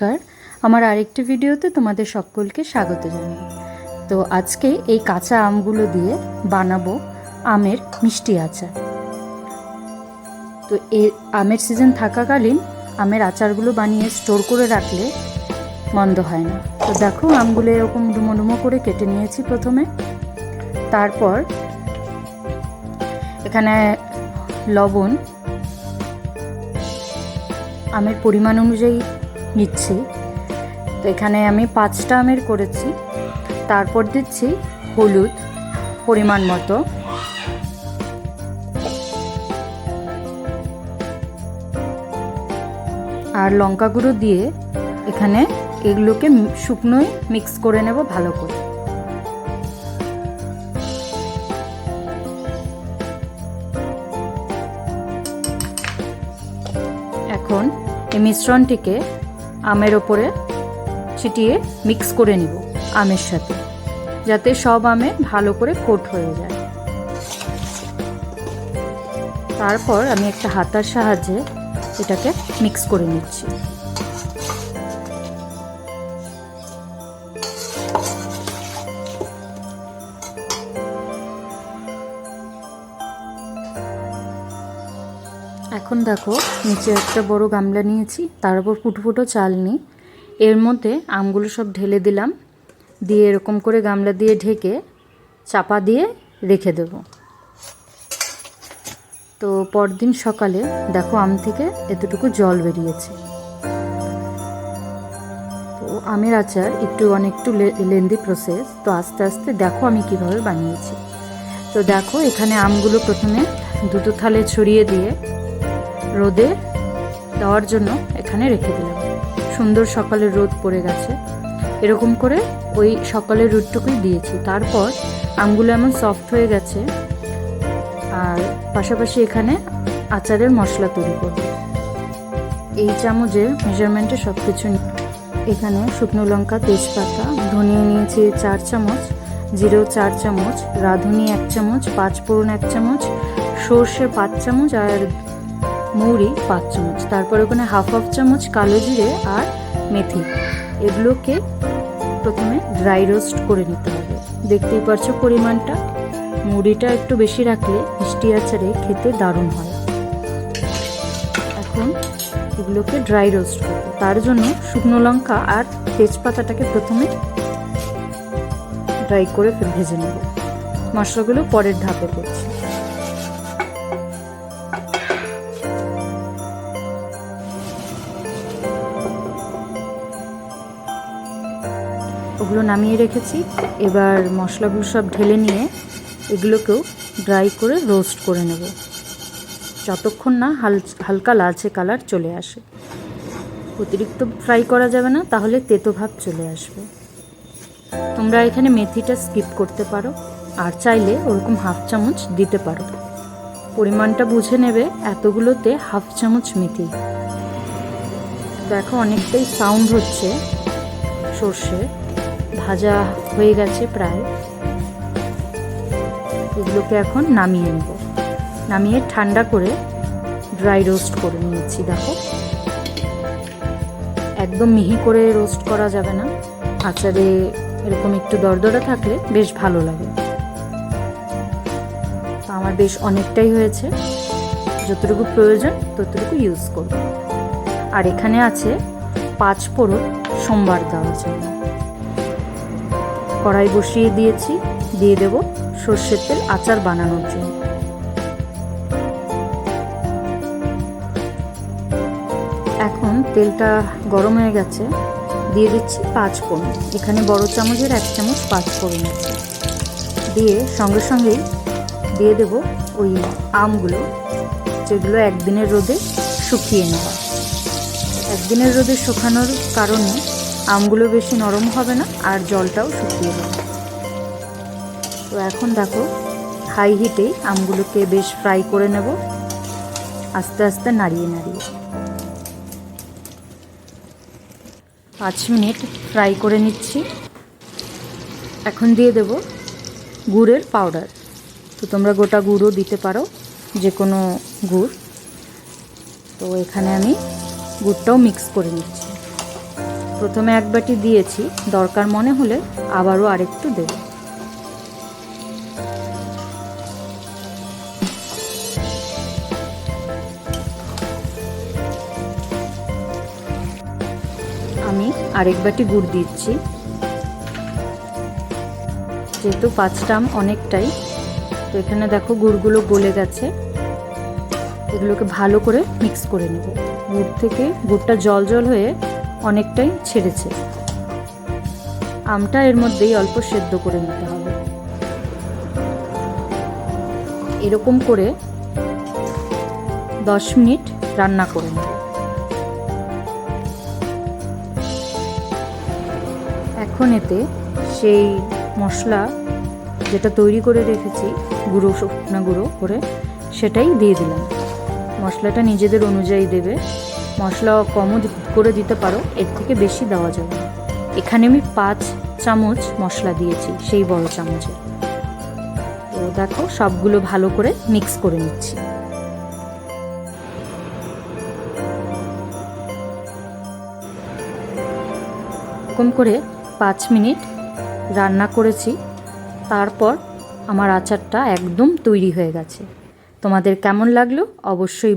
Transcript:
নমস্কার। আমার আরেকটি ভিডিওতে তোমাদের সকলকে স্বাগত জানাই। তো আজকে এই কাঁচা আমগুলো দিয়ে বানাবো আমের মিষ্টি আচার। তো এ আমের সিজন থাকাকালীন আমের আচারগুলো বানিয়ে স্টোর করে রাখলে মন্দ হয় না। তো দেখো আমগুলো এরকম ডুমো ডুমো করে কেটে নিয়েছি প্রথমে। তারপর এখানে লবণ, আমের পরিমাণ অনুযায়ী নিচ্ছি। তো এখানে আমি পাঁচটা আমের করেছি। তারপর দিচ্ছি হলুদ পরিমাণ মতো। আর লঙ্কা গুঁড়ো দিয়ে এখানে এগুলোকে শুকনোই মিক্স করে নেব ভালো করে। এখন এই মিশ্রণটিকে আমের ওপরে ছিটিয়ে মিক্স করে নিব আমের সাথে, যাতে সব আমে ভালো করে কোট হয়ে যায়। তারপর আমি একটা হাতার সাহায্যে এটাকে মিক্স করে নিচ্ছি। এখন দেখো, নিচে একটা বড় গামলা নিয়েছি, তার উপর ফুটো চাল নিই। এর মধ্যে আমগুলো সব ঢেলে দিলাম, দিয়ে এরকম করে গামলা দিয়ে ঢেকে চাপা দিয়ে রেখে দেব। তো পরদিন সকালে দেখো আম থেকে এতটুকু জল বেরিয়েছে। তো আমের আচার একটু অনেকটু লেন্দি প্রসেস তো আস্তে আস্তে দেখো আমি কীভাবে বানিয়েছি। তো দেখো এখানে আমগুলো প্রথমে দুটো থালে ছড়িয়ে দিয়ে রোদে দেওয়ার জন্য এখানে রেখে দিলাম। সুন্দর সকালের রোদ পড়ে গেছে। এরকম করে ওই সকালের রোদটুকুই দিয়েছি। তারপর আমগুলো এমন সফট হয়ে গেছে। আর পাশাপাশি এখানে আচারের মশলা তৈরি করব। এই চামচের মেজারমেন্টে সব কিছু এখানে শুকনো লঙ্কা, তেজপাতা, ধনিয়া নিয়েছি চার চামচ জিরেও চার চামচ, রাঁধুনি এক চামচ পাঁচ ফোড়ন এক চামচ, সর্ষে পাঁচ চামচ, আর মৌরি, পাঁচ চামচ। তারপর ওখানে হাফ হাফ চামচ কালো জিরে আর মেথি। এগুলোকে প্রথমে ড্রাই রোস্ট করে নিতে হবে। দেখতেই পারছ পরিমাণটা? মুড়িটা একটু বেশি রাখলে মিষ্টি আচারে খেতে দারুণ হয়। এখন এগুলোকে ড্রাই রোস্ট করব। তার জন্য শুকনো লঙ্কা আর তেজপাতাটাকে প্রথমে ড্রাই করে ভেজে নেব। মশলাগুলো পরের ধাপে করছি। ওগুলো নামিয়ে রেখেছি। এবার মশলাগুলো সব ঢেলে নিয়ে এগুলোকেও ড্রাই করে রোস্ট করে নেব। যতক্ষণ না হাল, হালকা লালচে কালার চলে আসে। অতিরিক্ত ফ্রাই করা যাবে না, তাহলে তেতো ভাব চলে আসবে। তোমরা এখানে মেথিটা স্কিপ করতে পারো, আর চাইলে ওরকম হাফ চামচ দিতে পারো। পরিমাণটা বুঝে নেবে, এতগুলোতে হাফ চামচ মেথি। দেখো অনেকটাই সাউন্ড হচ্ছে সর্ষে। ভাজা হয়ে গেছে প্রায়। এগুলোকে এখন নামিয়ে নেব। নামিয়ে ঠান্ডা করে ড্রাই রোস্ট করে নিয়েছি, দেখো। একদম মিহি করে রোস্ট করা যাবে না। আচারে এরকম একটু দরদরা থাকলে বেশ ভালো লাগে। আমার বেশ অনেকটাই হয়েছে। যতটুকু প্রয়োজন ততটুকু ইউজ করব। আর এখানে আছে পাঁচ ফোড়ন সোমবার দেওয়ার জন্য। কড়াই বসিয়ে দিয়েছি। দিয়ে দেব সর্ষের তেল আচার বানানোর জন্য। এখন তেলটা গরম হয়ে গেছে। দিয়ে দিচ্ছি পাঁচ ফোড়ন। এখানে বড় চামচের এক চামচ পাঁচ ফোড়ন দিয়ে সঙ্গে সঙ্গেই দিয়ে দেব ওই আমগুলো, যেগুলো একদিনের রোদে শুকিয়ে নেওয়া। একদিনের রোদে শুকানোর কারণে আমগুলো বেশি নরম হবে না, আর জলটাও শুকিয়ে যাবে। তো এখন দেখো হাই হিটেই আমগুলোকে বেশ ফ্রাই করে নেব। আস্তে আস্তে নাড়িয়ে নাড়িয়ে। পাঁচ মিনিট ফ্রাই করে নিচ্ছি। এখন দিয়ে দেব গুড়ের পাউডার তো তোমরা গোটা গুঁড়ও দিতে পারো যে কোনো গুড়। তো এখানে আমি গুড়টাও মিক্স করে নিচ্ছি। প্রথমে এক বাটি দিয়েছি, দরকার মনে হলে আবারও আরেকটু দেব। আমি আরেক বাটি গুড় দিচ্ছি। যেহেতু পাঁচটা আম অনেকটাই, তো এখানে দেখো গুড়গুলো গলে গেছে। এগুলোকে ভালো করে মিক্স করে নেব। গুড় থেকে, গুড়টা জল জল হয়ে অনেকটাই ছেড়েছে। আমটা এর মধ্যেই অল্প সেদ্ধ করে নিতে হবে। এরকম করে দশ মিনিট রান্না করে নেব এখন এতে সেই মশলা যেটা তৈরি করে রেখেছি, গুঁড়ো শুকনো গুঁড়ো করে, সেটাই দিয়ে দিলাম। মশলাটা নিজেদের অনুযায়ী দেবে। মশলা কমও করে দিতে পারো, এর থেকে বেশি দেওয়া যাবে এখানে আমি পাঁচ চামচ মশলা দিয়েছি, সেই বড় চামচে। তো দেখো, সবগুলো ভালো করে মিক্স করে নিচ্ছি। এরকম করে পাঁচ মিনিট রান্না করেছি। তারপর আমার আচারটা একদম তৈরি হয়ে গেছে। তোমাদের কেমন লাগল? অবশ্যই